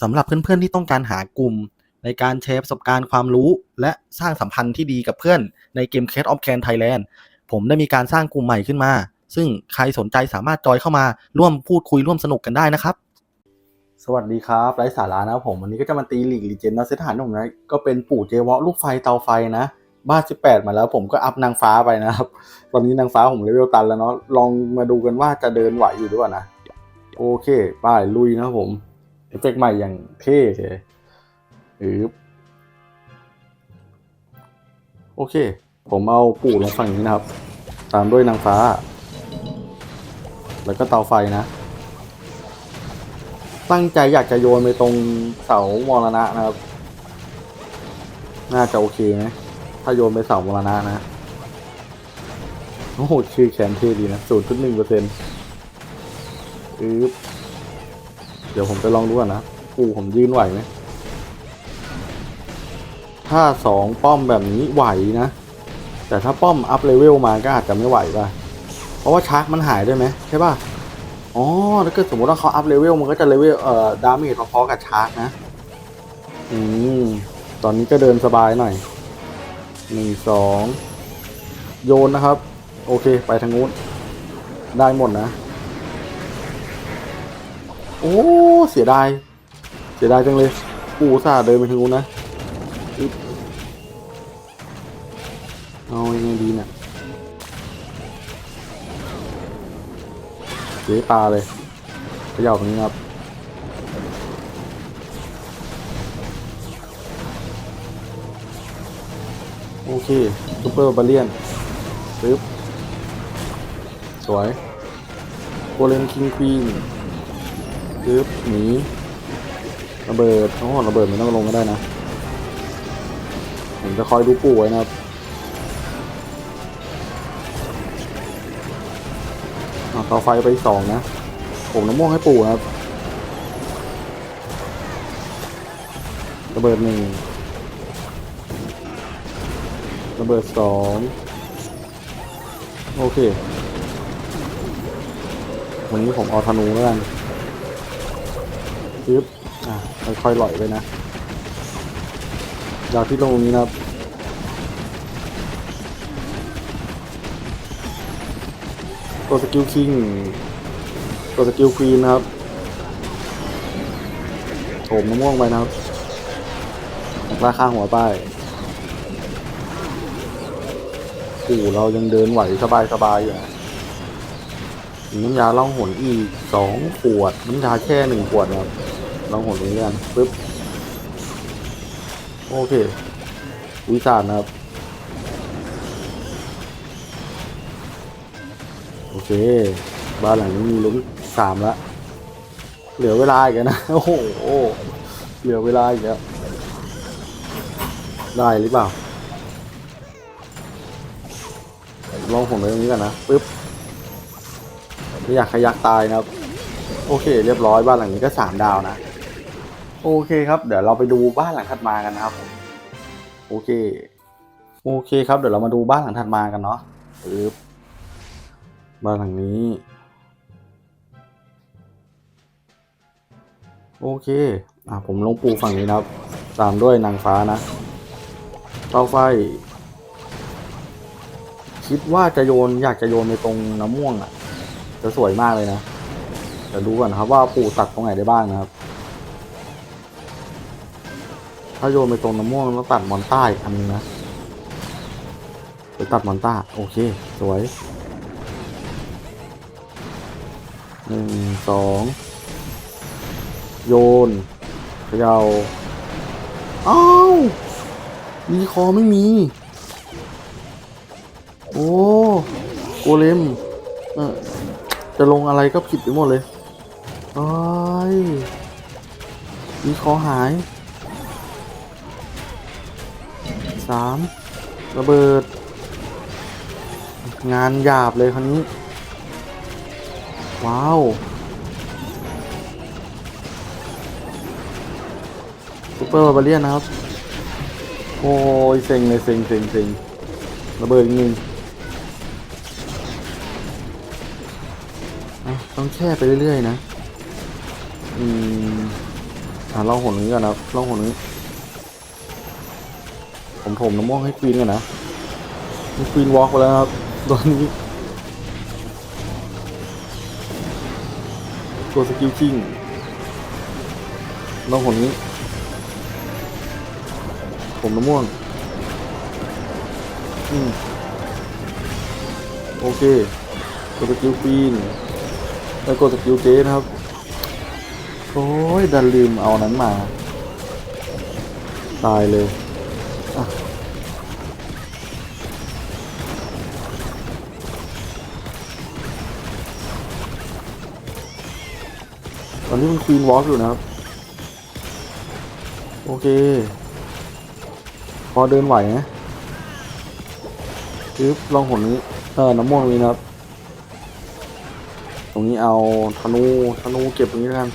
สำหรับเพื่อนๆที่ต้องการหากลุ่ม ในการแชร์ประสบการณ์ความรู้ และสร้างสัมพันธ์ที่ดีกับเพื่อนในเกม Case of Can Thailand ผมได้มีการสร้างกลุ่มใหม่ขึ้นมา ซึ่งใครสนใจสามารถจอยเข้ามาร่วมพูดคุยร่วมสนุกกันได้นะครับ สวัสดีครับไร้สาระนะครับผมวันนี้ก็จะมาตีหลีกลีเจนนะเซตฐานของผมนะก็เป็นปู่เจวะลูกไฟเตาไฟนะบ้าน18 มาแล้วผมก็อัพนางฟ้าไปนะครับ ตอนนี้นางฟ้าผมเลเวลตันแล้วเนาะลองมาดูกันว่าจะเดินไหวอยู่หรือเปล่านะ โอเค ไป้ายลุยนะผม เอฟเฟกต์ใหม่อย่างเท่เลยอือโอเค ผมเอาปู่ลงฝั่งนี้นะครับ ตามด้วยนางฟ้า แล้วก็เตาไฟนะ ตั้งใจอยากจะโยนไปตรงเสามรณะนะครับ น่าจะโอเคไหมถ้าโยนไปเสามรณะนะ โอ้โห ชื่อแขนเท่ดีนะศูนย์จุดหนึ่งเปอร์เซ็นต์อือ เดี๋ยวผมไปลองดูก่อนนะปู่ผมยืนไหวไหมถ้าสองป้อมแบบนี้ไหวนะ แต่ถ้าป้อมอัพเลเวลมาก็อาจจะไม่ไหวป่ะ เพราะว่าชาร์จมันหายด้วยไหมใช่ป่ะ อ๋อถ้าเกิดสมมติว่าเขาอัพเลเวลมันก็จะเลเวลเอ่อดาเมจพอๆกับชาร์จนะ อืม ตอนนี้ก็เดินสบายหน่อยหนึ่งสองโยนนะครับ โอเคไปทางนู้นได้หมดนะ โอ้ เสียดาย เสียดายจังเลยปูอุตสาเดินไปทางนู้นะ เอายังไงดีเนี่ยเสียตาเลยเขย่าตรงนี้ครับโอเคซูเปอร์บาเลียนปึ๊บสวยโกเลนคิงควีน ปึ๊บหนีระเบิดโอ้ระเบิดไม่ต้องลงก็ได้นะผมจะคอยดูปู่ไว้นะครับต่อไฟไปสองนะ ผมน้ำม่วงให้ปู่ครับระเบิดหนึ่งระเบิดสองโอเค วันนี้ผมเอาธนูแล้วกัน ปึ๊บอะค่อยๆหล่อยไปนะดาวที่ลงตรงนี้นะครับตัวสกิลคิงตัวสกิลควีนนะครับโถมมะม่วงไปนะครับราคาหัวไปโอ้โหเรายังเดินไหวสบายๆอยู่นะ น้ำยาล่องหนอีกสองขวด น้ำยาแค่หนึ่งขวดนะครับล่องหนตรงนี้กันปึ๊บโอเควิสานนะครับ โอเค บ้านหลังนี้มีลุ้นสามล้วเหลือเวลาอีกนะ โอ้โห เหลือเวลาอีกแล้วได้หรือเปล่าลองผมไว้ตรงนี้ก่อนนะปึ๊บ ไม่อยากขยักตายนะครับ โอเค เรียบร้อยบ้านหลังนี้ก็สามดาวนะ โอเคครับ เดี๋ยวเราไปดูบ้านหลังถัดมากันนะครับโอเค โอเคครับ เดี๋ยวเรามาดูบ้านหลังถัดมากันเนาะปึ๊บบ้านหลังนี้ โอเค อะผมลงปูฝั่งนี้นะครับ ตามด้วยนางฟ้านะเตาไฟ คิดว่าจะโยนอยากจะโยนไปตรงน้ำม่วงอะ จะสวยมากเลยนะเดี๋ยวดูก่อนนะครับว่าปูตัดตรงไหนได้บ้างนะครับ ถ้าโยนไปตรงน้ำม่วงต้องตัดมอนต้าอีกอันนึงนะไปตัดมอนต้าโอเค สวยหนึ่งสองโยนเขยาอ้าวมีคอไม่มี โอ้โกเลมเออ จะลงอะไรก็ผิดไปหมดเลยไอ้ยมีคอหายสามระเบิด งานหยาบเลยคราวนี้ ว้าวซูเปอร์บาเลียนนะครับ โอ้ยเซ็งเลยเซ็งเซ็งเซ็งระเบิดอีกหนึ่ง ต้องแช่ไปเรื่อยๆนะ อืมอ่าล่องหนนี้ก่อนนะครับล่องหนนี้ ผมถมน้ำม่วงให้ควีนก่อนนะควีนวอล์กไปแล้วครับ ตอนนี้ตัวสกิลคิงล่องหนนี้ ผมน้ำม่วง อืมโอเคกดสกิลควีน แล้วกดสกิลเจนะครับ โอ้ย ดันลืมเอานั้นมา ตายเลยอตอนนี้มันควีนวอล์กอยู่นะครับ โอเค พอเดินไหวนะปึ๊บลองหนนี้ เออน้ำม่วงนี้นะครับ ตรงนี้เอาธนูธนูเก็บตรงนี้แล้วกัน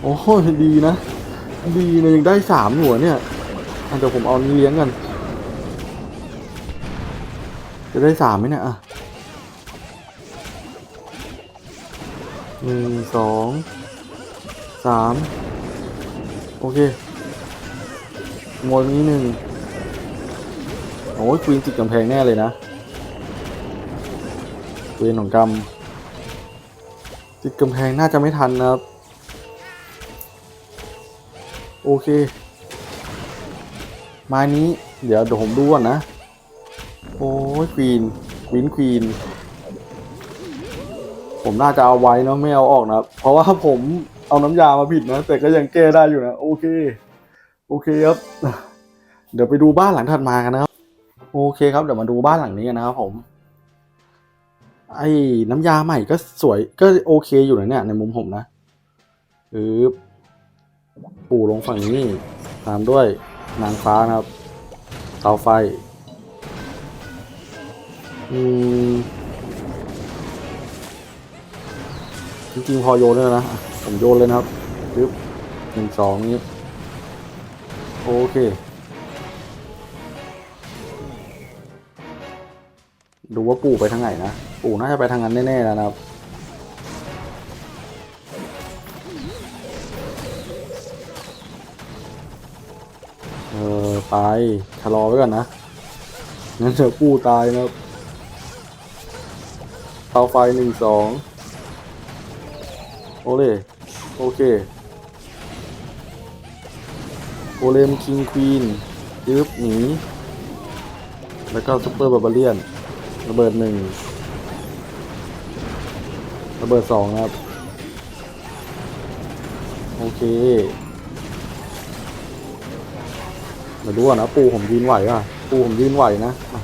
โอ้โหดีนะ ดีนะยังได้สามหัวเนี่ยเดี๋ยวผมเอานี้เลี้ยงกัน จะได้สามไหมเนี่ยอะหนึ่งสองสามโอเคงวดนี้หนึ่งโอ้ยควีนติดกำแพงแน่เลยนะ เวนของกรรม ติดกำแพงน่าจะไม่ทันนะครับ โอเค ไม้นี้ เดี๋ยวเดี๋ยวผมดูก่อนนะ โอ้ยควีนควีนควีนผมน่าจะเอาไว้เนาะไม่เอาออกนะครับ เพราะว่าผมเอาน้ำยามาผิดนะ แต่ก็ยังแก้ได้อยู่นะ โอเค โอเคครับ เดี๋ยวไปดูบ้านหลังถัดมากันนะครับ โอเคครับ เดี๋ยวมาดูบ้านหลังนี้กันนะครับผม ไอ้น้ำยาใหม่ก็สวยก็โอเคอยู่นะเนี่ยในมุมผมนะปึ๊บปู่ลงฝั่งนี้ ตามด้วยนางฟ้านะครับ เตาไฟ อืม จริงๆพอโยนเลยนะอะผมโยนเลยนะครับปึ๊บหนึ่งสองนี้ โอเค ดูว่าปู่ไปทางไหนนะ ปู่น่าจะไปทางนั้นแน่ๆแล้วนะครับ เออไปชะลอไว้ก่อนนะงั้นเดี๋ยวกู้ตายนะครับเตาไฟหนึ่งสองโอเลโอเคโอเลมคิงควีนยึบหนี แล้วก็ซุปเปอร์บาบาเลียน ระเบิดหนึ่งระเบิดสองครับ โอเคมาดูก่อนนะ ปูผมยืนไหวป่ะ ปูผมยืนไหวนะอะ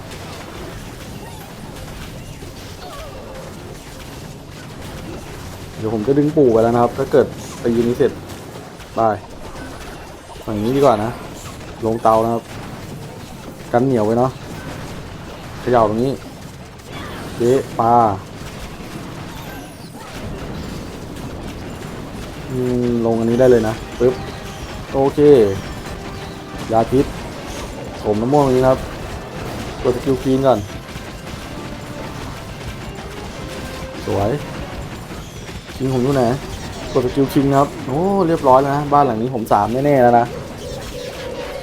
เดี๋ยวผมจะดึงปูไปแล้วนะครับ ถ้าเกิดไปยืนนี้เสร็จบายฝั่งนี้ดีกว่านะ ลงเตานะครับ กันเหนียวไว้เนาะเขย่าตรงนี้ เจ๊ปลาลงอันนี้ได้เลยนะปึ๊บโอเค ยาพิษผมน้ำม่วงนี้ครับกดสกิลคีนก่อน สวยคิงผมอยู่ไหนกดสกิลคิงครับ โอ้ เรียบร้อยแล้วนะ บ้านหลังนี้ผมสามแน่ ๆ แล้วนะ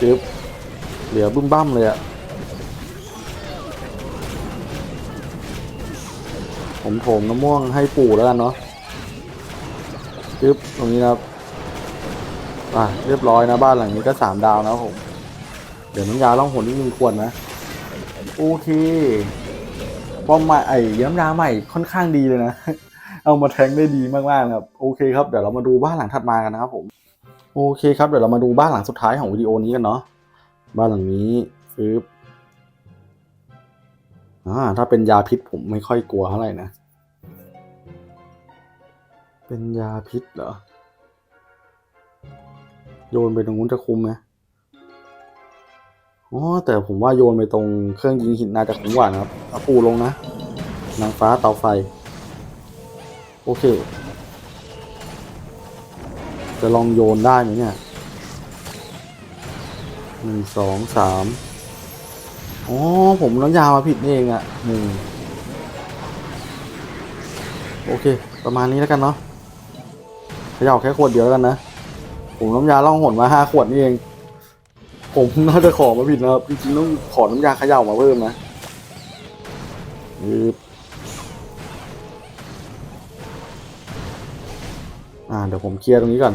จึ๊บเหลือบึ้มบ้ามเลยอะ ผมโถมน้ำม่วงให้ปู่แล้วกันเนาะจึ๊บตรงนี้นะครับ อะเรียบร้อยนะบ้านหลังนี้ก็สามดาวนะผม เดี๋ยวน้ำยาล่องหนนิดนึงควรนะโอเคป้อมใหม่ไอ้น้ำยาใหม่ค่อนข้างดีเลยนะ เอามาแทงได้ดีมากๆครับ โอเคครับเดี๋ยวเรามาดูบ้านหลังถัดมากันนะครับผม โอเคครับเดี๋ยวเรามาดูบ้านหลังสุดท้ายของวิดีโอนี้กันเนาะ บ้านหลังนี้ฟืบ อ่าถ้าเป็นยาพิษผมไม่ค่อยกลัวเท่าไหร่นะ เป็นยาพิษเหรอ โยนไปตรงนู้นจะคุ้มไหมอ๋อแต่ผมว่าโยนไปตรงเครื่องยิงหินน่าจะคุ้มกว่านะครับเอาปูลงนะ นางฟ้าเตาไฟ โอเค จะลองโยนได้ไหมเนี่ยหนึ่งสองสาม อ๋อผมน้ำยามาผิดเองอะ่ะหนึ่งโอเค ประมาณนี้แล้วกันเนาะขย่าแค่ขวดเดียวแล้วกันนะ ผมน้ำยาล่องหนมาห้าขวดนี่เอง ผมน่าจะขอมาผิดนะครับจริงๆต้องขอน้ำยาขย่ามาเพิ่มนะปึ๊บอ่าเดี๋ยวผมเคลียร์ตรงนี้ก่อน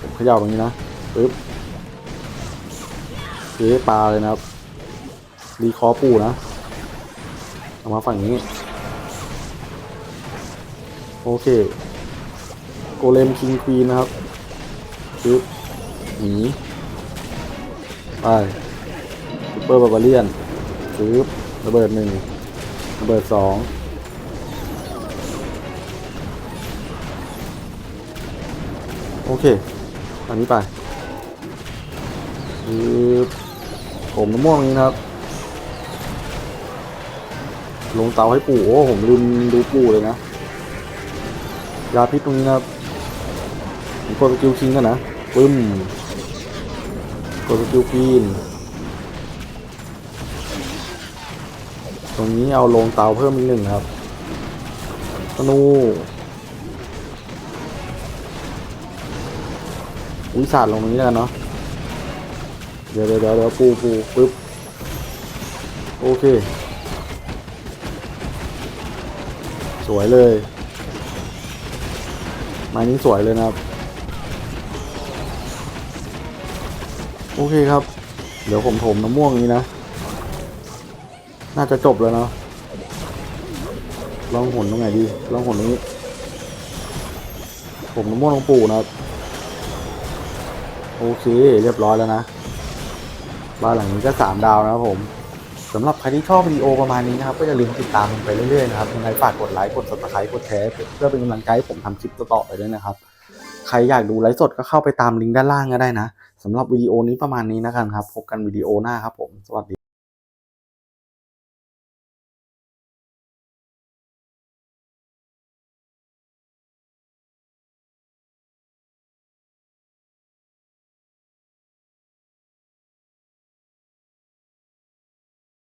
ผมเขย่าตรงนี้นะปึ๊บ เจ๊ปลาเลยนะครับ รีคอร์ปูนะเอามาฝั่งนี้ โอเค โกเลมคิงควีนนะครับปึ๊บหนีไปซูเปอร์บาบาเลียนปึ๊บระเบิดหนึ่งระเบิดสองโอเค อันนี้ไปปึ๊บ ผมน้ำม่วงนี้นะครับ ลงเตาให้ปู่โอ้ผมลืมดูปู่เลยนะยาพิษตรงนี้นะครับผมกดสกิลคิงกันนะปึ้มกดสกิลคีนตรงนี้เอาลงเตาเพิ่มอีกหนึ่งครับธนูอุ้ยสาดลงตรงนี้แล้วกันเนาะ เดี๋ยวเดี๋ยวเดี๋ยวปูปูปึ๊บโอเค สวยเลยไม้นี้สวยเลยนะครับ โอเคครับ เดี๋ยวผมถมน้ำม่วงนี้นะ น่าจะจบแล้วเนาะลองหนตรงไหนดีลองหนตรงนี้ ผมน้ำม่วงลงปู่นะครับ โอเค เรียบร้อยแล้วนะ บ้านหลังนี้ก็สามดาวนะครับผมสำหรับใครที่ชอบวิดีโอประมาณนี้นะครับ ก็อย่าลืมติดตามผมไปเรื่อยๆนะครับยังไงฝากกดไลค์กดสับสไครต์กดแชร์เพื่อเป็นกำลังใจให้ผมทำคลิปต่อๆไปด้วยนะครับ ใครอยากดูไลฟ์สดก็เข้าไปตามลิงก์ด้านล่างก็ได้นะสำหรับวิดีโอนี้ประมาณนี้นะครับพบกันวิดีโอหน้าครับผมสวัสดี